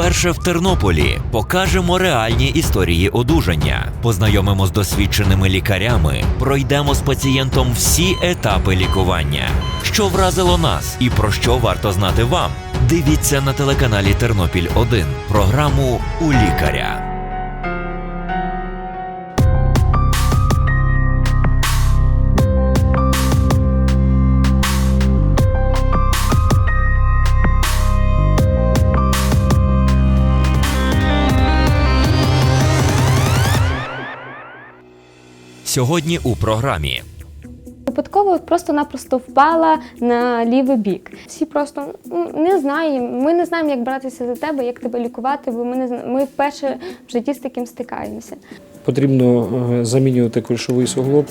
Вперше в Тернополі покажемо реальні історії одужання, познайомимо з досвідченими лікарями, пройдемо з пацієнтом всі етапи лікування. Що вразило нас і про що варто знати вам? Дивіться на телеканалі Тернопіль 1 програму у лікаря. Сьогодні у програмі Випадково просто-напросто впала на лівий бік. Всі просто «М, не знаємо. Ми не знаємо, як братися за тебе, як тебе лікувати, бо ми не зна- ми вперше в житті з таким стикаємося. Потрібно е, замінювати кульшовий суглоб,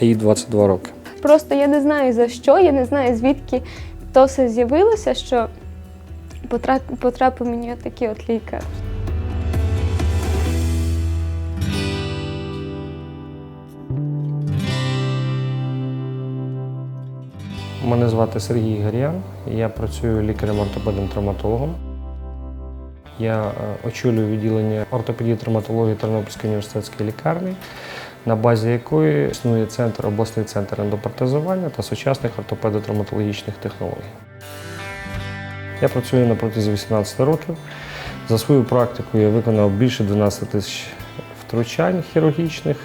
а їй 22 роки. Просто я не знаю за що, я не знаю звідки то все з'явилося, що потрап- потрапив мені такий от лікар. Мене звати Сергій Гар'ян, я працюю лікарем-ортопедом травматологом. Я е, очолюю відділення ортопедії травматології Тернопільської університетської лікарні, на базі якої існує центр, обласний центр ендопротезування та сучасних ортопедо-травматологічних технологій. Я працюю на протязі 18 років. За свою практику я виконав більше 12 тисяч втручань хірургічних.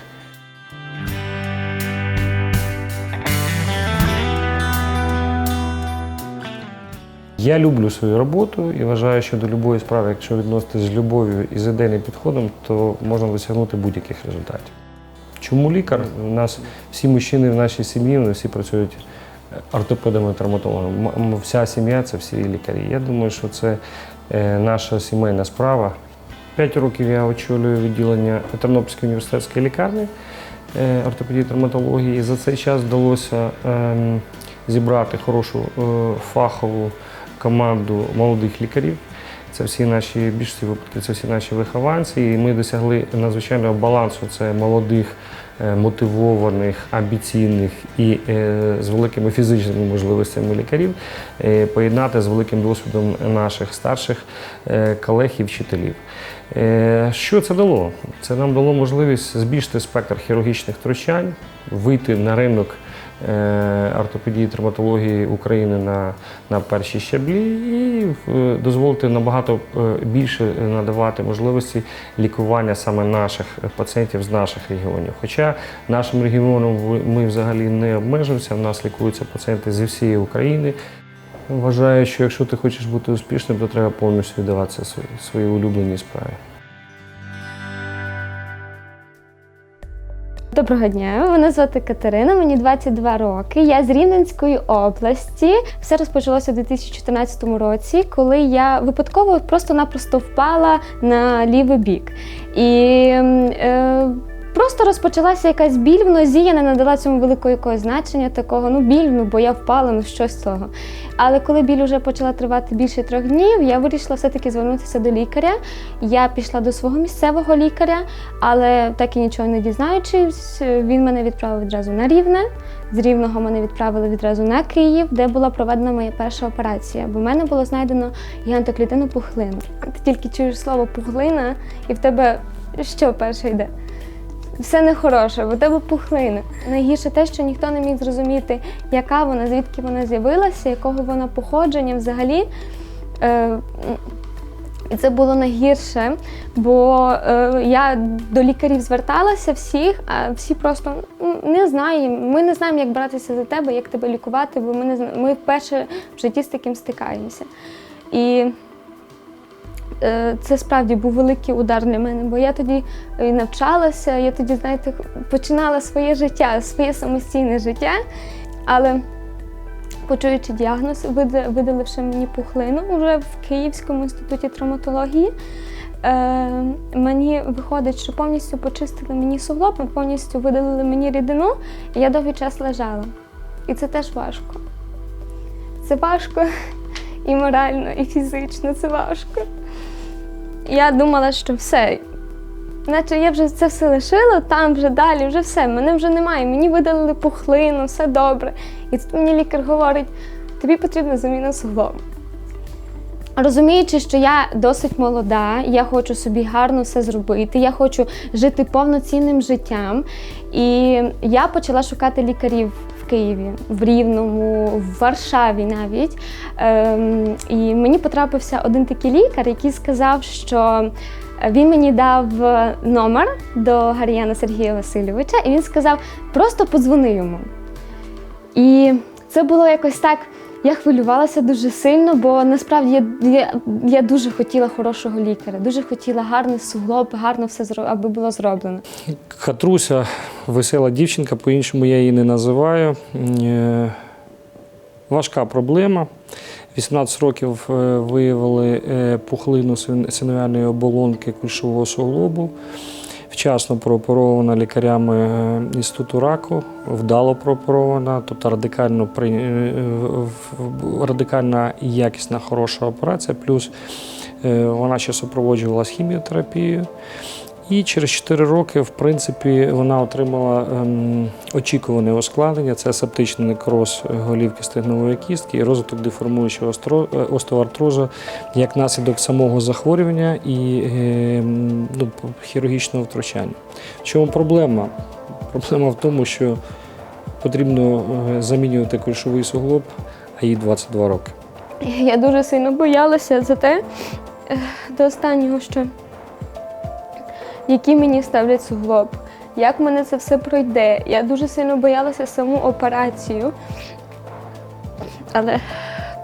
Я люблю свою роботу і вважаю, що до будь-якої справи, якщо відноситись з любов'ю і з ідейним підходом, то можна досягнути будь-яких результатів. Чому лікар? У нас всі мужчини в нашій сім'ї, вони всі працюють ортопедами, травматологами. Вся сім'я це всі лікарі. Я думаю, що це е, наша сімейна справа. П'ять років я очолюю відділення Тернопільської університетської лікарні е, ортопедії травматології. І за цей час вдалося ем, зібрати хорошу е, фахову команду молодих лікарів. Це всі наші більшості випадків, це всі наші вихованці. І ми досягли надзвичайного балансу. Це молодих, е, мотивованих, амбіційних і е, з великими фізичними можливостями лікарів е, поєднати з великим досвідом наших старших колег і вчителів. Що це дало? Це нам дало можливість збільшити спектр хірургічних втручань, вийти на ринок ортопедії травматології України на, на перші щаблі і е, дозволити набагато е, більше надавати можливості лікування саме наших пацієнтів з наших регіонів. Хоча нашим регіоном ми взагалі не обмежуємося, в нас лікуються пацієнти зі всієї України. Вважаю, що якщо ти хочеш бути успішним, то треба повністю віддаватися своїй улюбленій справі. Доброго дня, мене звати Катерина, мені 22 роки. Я з Рівненської області. Все розпочалося у 2014 році, коли я випадково просто-напросто впала на лівий бік. І е, просто розпочалася якась біль в нозі. Я не надала цьому великого якогось значення такого. Ну, біль, ну бо я впала, ну щось з того. Але коли біль вже почала тривати більше трьох днів, я вирішила все-таки звернутися до лікаря. Я пішла до свого місцевого лікаря, але так і нічого не дізнаючись, він мене відправив відразу на рівне. З рівного мене відправили відразу на Київ, де була проведена моя перша операція. Бо в мене було знайдено гігантоклітину пухлину. Ти тільки чуєш слово пухлина, і в тебе що перше йде? Все нехороше, бо тебе пухлина. Найгірше те, що ніхто не міг зрозуміти, яка вона, звідки вона з'явилася, якого вона походження взагалі. Е, і це було найгірше, бо е, я до лікарів зверталася всіх, а всі просто не знаємо. Ми не знаємо, як братися за тебе, як тебе лікувати, бо ми не зна- ми вперше в житті з таким стикаємося. І е, це справді був великий удар для мене, бо я тоді е, навчалася, я тоді, знаєте, починала своє життя, своє самостійне життя. Але почуючи діагноз, видаливши мені пухлину вже в Київському інституті травматології, е, мені виходить, що повністю почистили мені суглоб, повністю видалили мені рідину, і я довгий час лежала. І це теж важко. Це важко і морально, і фізично це важко. Я думала, що все. Наче я вже це все лишила, там вже далі, вже все, мене вже немає. Мені видалили пухлину, все добре. І тут мені лікар говорить, тобі потрібна заміна суглобу. Розуміючи, що я досить молода, я хочу собі гарно все зробити, я хочу жити повноцінним життям. І я почала шукати лікарів Києві, в Рівному, в Варшаві навіть. Ем, і мені потрапився один такий лікар, який сказав, що він мені дав номер до Гар'яна Сергія Васильовича, і він сказав: просто подзвони йому. І це було якось так. Я хвилювалася дуже сильно, бо насправді я, я, я дуже хотіла хорошого лікаря, дуже хотіла гарний суглоб, гарно все аби було зроблено. Катруся, весела дівчинка, по-іншому я її не називаю. Е, Важка проблема. 18 років е, виявили е, пухлину син- синовіальної оболонки кульшового суглобу. Вчасно прооперована лікарями е, інституту раку, вдало прооперована, тобто радикально, е, радикальна якісна хороша операція, плюс е, вона ще супроводжувалась хіміотерапією. І через 4 роки, в принципі, вона отримала ем, очікуване ускладнення. Це септичний некроз голівки стегнової кістки і розвиток деформуючого е, остеоартрозу як наслідок самого захворювання і ем, ну, хірургічного втручання. В чому проблема? Проблема в тому, що потрібно е, замінювати кульшовий суглоб, а їй 22 роки. Я дуже сильно боялася за те е, до останнього, що які мені ставлять суглоб, як мене це все пройде. Я дуже сильно боялася саму операцію. Але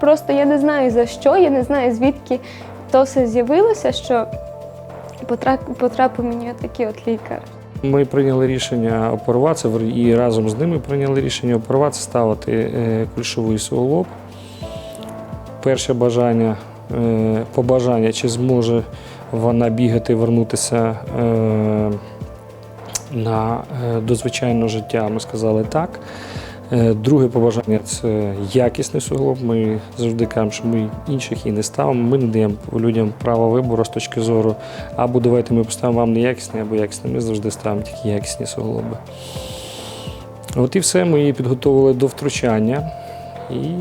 просто я не знаю за що, я не знаю, звідки то все з'явилося, що потрапив мені такий от лікар. Ми прийняли рішення оперуватися і разом з ними прийняли рішення оперуватися, ставити е, кульшовий суглоб. Перше бажання, е, побажання, чи зможе вона бігати, вернутися е, на, е, до звичайного життя. Ми сказали так. Е, Друге побажання це якісний суглоб. Ми завжди кажемо, що ми інших і не ставимо. Ми не даємо людям право вибору з точки зору, або давайте ми поставимо вам неякісний, або якісний. Ми завжди ставимо тільки якісні суглоби. От і все, ми її підготували до втручання. І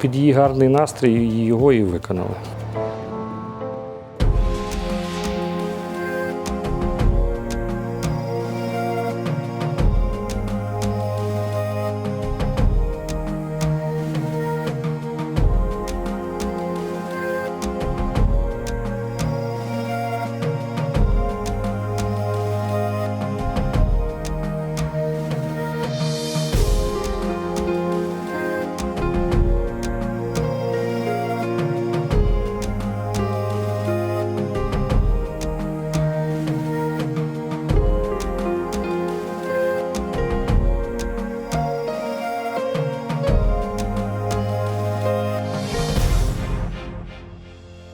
під її гарний настрій його і виконали.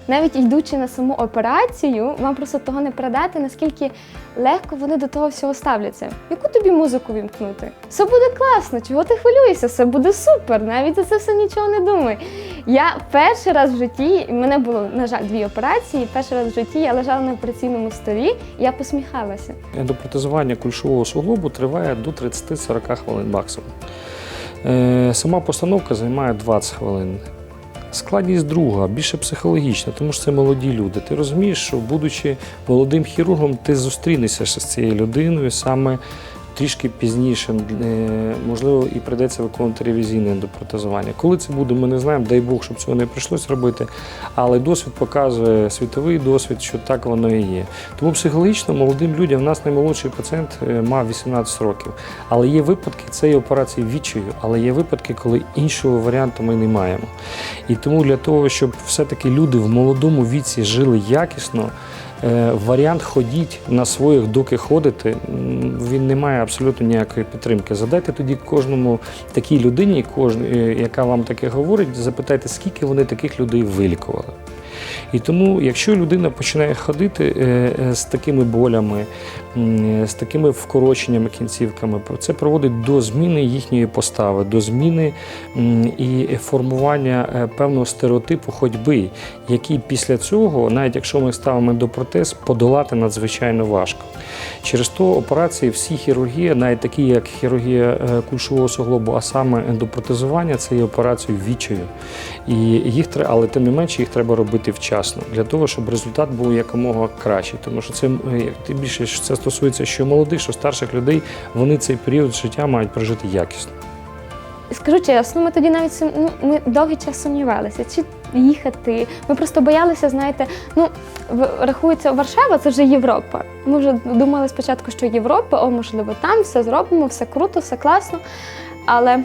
Навіть йдучи на саму операцію, вам просто того не передати, наскільки легко вони до того всього ставляться. Яку тобі музику вімкнути? Все буде класно, чого ти хвилюєшся, все буде супер, навіть за це все нічого не думай. Я перший раз в житті, і мене було, на жаль, дві операції. Перший раз в житті я лежала на операційному столі, і я посміхалася. Ендопротезування кульшового суглобу триває до 30-40 хвилин максимум. Е, Сама постановка займає 20 хвилин. Складність друга, більше психологічна, тому що це молоді люди. Ти розумієш, що, будучи молодим хірургом, ти зустрінешся з цією людиною саме трішки пізніше, е, можливо, і прийдеться виконувати ревізійне ендопротезування. Коли це буде, ми не знаємо, дай Бог, щоб цього не прийшлось робити. Але досвід показує світовий досвід, що так воно і є. Тому психологічно молодим людям, в нас наймолодший пацієнт е, мав 18 років. Але є випадки цієї операції відчаю, але є випадки, коли іншого варіанту ми не маємо. І тому для того, щоб все-таки люди в молодому віці жили якісно, варіант ходіть на своїх, доки ходите, він не має абсолютно ніякої підтримки. Задайте тоді кожному такій людині, е, яка вам таке говорить, запитайте, скільки вони таких людей вилікували. І тому, якщо людина починає ходити е, е, з такими болями, з такими вкороченнями кінцівками, це проводить до зміни їхньої постави, до зміни і формування е, певного стереотипу ходьби, який після цього, навіть якщо ми ставимо до протез, подолати надзвичайно важко. Через то операції всі хірургії, навіть такі, як хірургія е, кульшового суглобу, а саме ендопротезування, це є операцію відчаю. І їх але тим не менше їх треба робити вчасно для того, щоб результат був якомога кращий. Тому що це е, тим більше це стосується що молодих, що старших людей, вони цей період життя мають прожити якісно. Скажу чесно, ми тоді навіть ну, ми довгий час сумнівалися, чи їхати. Ми просто боялися, знаєте, ну рахується Варшава, це вже Європа. Ми вже думали спочатку, що Європа, о, можливо, там все зробимо, все круто, все класно. Але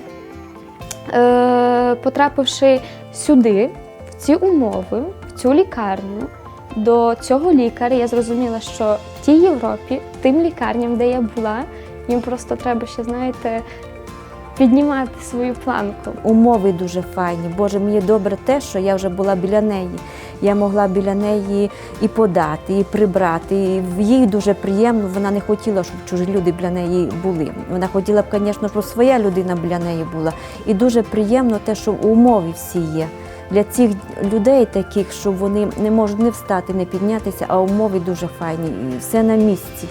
е, потрапивши сюди, в ці умови, в цю лікарню, до цього лікаря, я зрозуміла, що в тій Європі, тим лікарням, де я була, їм просто треба ще, знаєте, піднімати свою планку. Умови дуже файні. Боже, мені добре те, що я вже була біля неї. Я могла біля неї і подати, і прибрати. І їй дуже приємно. Вона не хотіла, щоб чужі люди біля неї були. Вона хотіла б, звісно, щоб своя людина біля неї була. І дуже приємно те, що умови всі є. Для цих людей таких, що вони не можуть не встати, не піднятися, а умови дуже файні. І все на місці.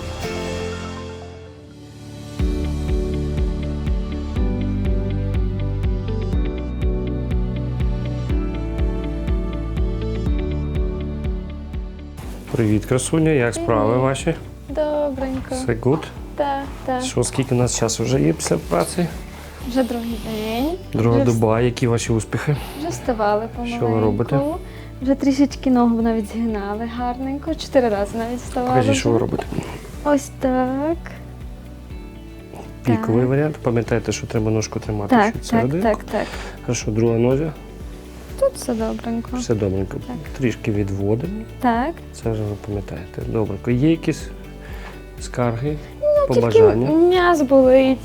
Привіт, красуня, як справи Привіт. ваші? Добренько. Все гуд? Так, так. Що, скільки у нас часу вже є після праці? Вже другий день. Друга Вже доба, які ваші успіхи? Вже вставали помаленьку. Що ви робите? Вже трішечки ногу навіть згинали гарненько. Чотири рази навіть вставали. Покажіть, що ви робите. Ось так. Піковий Так. варіант. Пам'ятаєте, що треба ножку тримати Так, так, так, так. Хорошо, друга нозя. Все добренько. Все добренько. Так. Трішки відводимо. Так. Це вже ви пам'ятаєте. Добренько. Є якісь скарги, Ну, Тільки м'яз болить,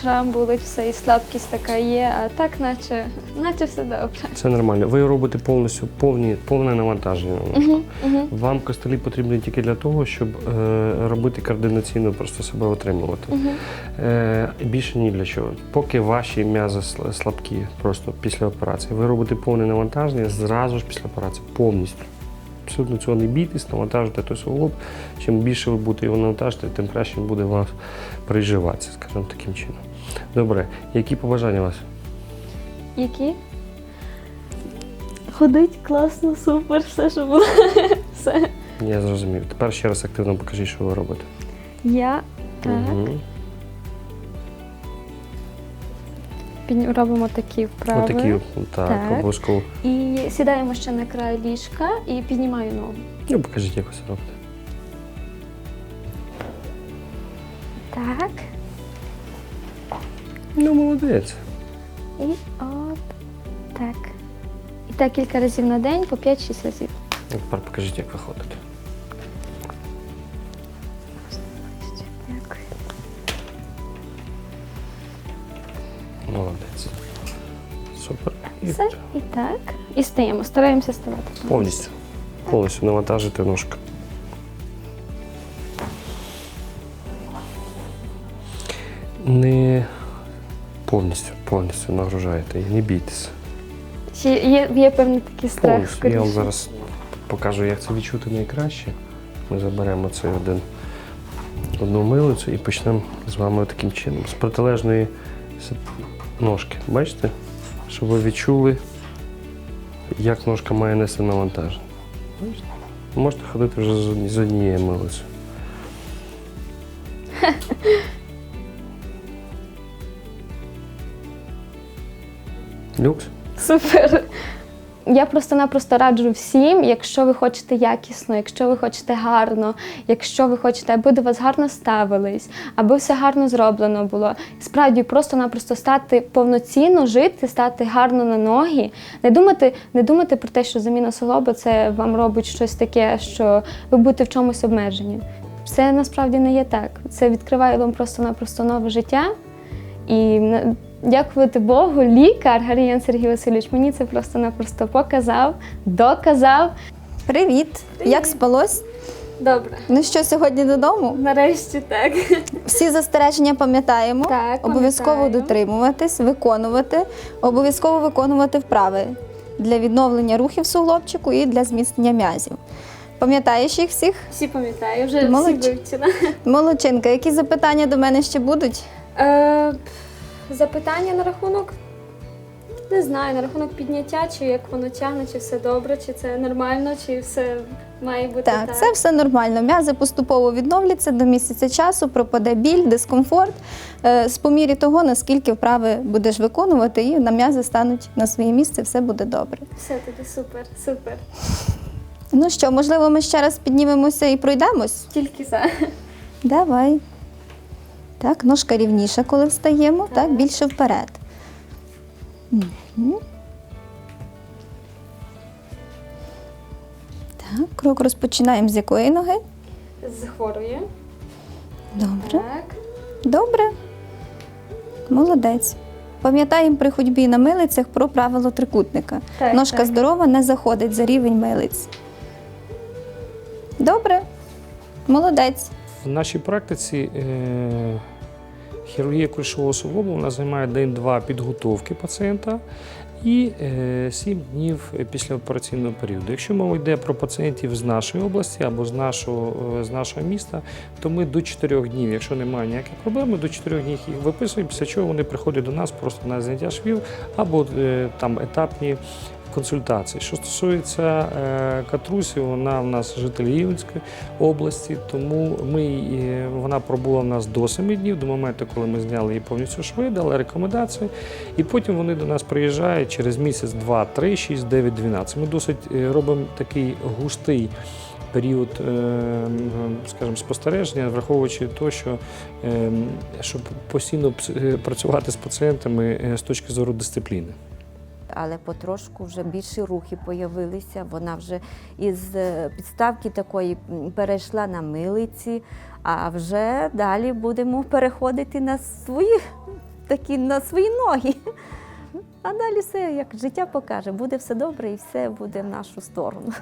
шрам болить, все, і слабкість така є, а так наче, наче все добре. Це нормально. Ви робите повністю повні, повне навантаження. Угу, угу. Вам костелі потрібні тільки для того, щоб е, робити координаційно, просто себе отримувати. Угу. Е, більше ні для чого. Поки ваші м'язи слабкі, просто після операції, ви робите повне навантаження зразу ж після операції, повністю. Абсолютно цього не бійтесь, навантажуйте той суглоб. Чим більше ви будете його навантажити, тим краще він буде у вас приживатися, скажімо таким чином. Добре, які побажання у вас? Які? Ходить класно, супер, все, що було. Все. Я зрозумів. Тепер ще раз активно покажіть, що ви робите. Я так. Мгм. Під- робимо такі вправи. Отакі, так, Так. обов'язково. І сідаємо ще на край ліжка і піднімаю ногу. Ну, покажіть, як це робите. Так. Ну, молодець. І от так. І так кілька разів на день по 5-6 разів. Тепер покажіть, як ви Молодець. Супер. І Все. І так. І стаємо. Стараємося ставати. повністю. Повністю навантажити ножку. Не повністю, повністю нагружаєте її, не бійтеся. Чи є, є певний такий страх? Повністю. Я вам скоріше? зараз покажу, як це відчути найкраще. Ми заберемо цей один, одну милицю і почнемо з вами таким чином. З протилежної с- ножки. Бачите? Щоб ви відчули, як ножка має нести навантаження. Бачите? Можете ходити вже з однією милицею. Люкс? Супер. Я просто-напросто раджу всім, якщо ви хочете якісно, якщо ви хочете гарно, якщо ви хочете, аби до вас гарно ставились, аби все гарно зроблено було. Справді просто-напросто стати повноцінно жити, стати гарно на ноги. Не думати, не думати про те, що заміна суглоба це вам робить щось таке, що ви будете в чомусь обмежені. Це насправді не є так. Це відкриває вам просто-напросто нове життя. І дякувати Богу, лікар Гаріян Сергій Васильович мені це просто-напросто показав, доказав. Привіт! Як спалось? Добре. Ну що, сьогодні додому? Нарешті так. Всі застереження пам'ятаємо. Так, обов'язково пам'ятаю. дотримуватись, виконувати, обов'язково виконувати вправи для відновлення рухів суглобчику і для зміцнення м'язів. Пам'ятаєш їх всіх? Всі пам'ятаю, вже Молодці. всі вивчила. Молодчинка, які запитання до мене ще будуть? Е, запитання на рахунок. Не знаю, на рахунок підняття, чи як воно тягне, чи все добре, чи це нормально, чи все має бути так. Так, це все нормально. М'язи поступово відновляться до місяця часу, пропаде біль, дискомфорт. Е, З по мірі того, наскільки вправи будеш виконувати, і на м'язи стануть на своє місце, все буде добре. Все тоді супер, супер. Ну що, можливо, ми ще раз піднімемося і пройдемось? Тільки за. Давай. Так, ножка рівніша, коли встаємо, так, більше вперед. Мгм. Так, крок розпочинаємо з якої ноги? З хворої. Добре. Так. Добре. Молодець. Пам'ятаємо при ходьбі на милицях про правило трикутника. Так, Ножка так. здорова не заходить за рівень милиць. Добре. Молодець. В нашій практиці е, хірургія кульшового суглобу вона займає день-два підготовки пацієнта і е, 7 днів після операційного періоду. Якщо мова йде про пацієнтів з нашої області або з нашого, е, з нашого міста, то ми до 4 днів, якщо немає ніяких проблем, до 4 днів їх виписуємо, після чого вони приходять до нас просто на заняття швів або там етапні консультації. Що стосується е, Катрусі, вона в нас житель Рівненської області, тому ми, е, вона пробула в нас до 7 днів, до моменту, коли ми зняли її повністю шви, дали рекомендації, і потім вони до нас приїжджають через місяць, 2, 3, 6, 9, 12. Ми досить е, робимо такий густий. Період, скажімо, спостереження, враховуючи те, що щоб постійно працювати з пацієнтами з точки зору дисципліни. Але потрошку вже більші рухи появилися. Вона вже із е, підставки такої перейшла на милиці, а вже далі будемо переходити на свої такі на свої ноги. А далі все, як життя покаже, буде все добре і все буде в нашу сторону.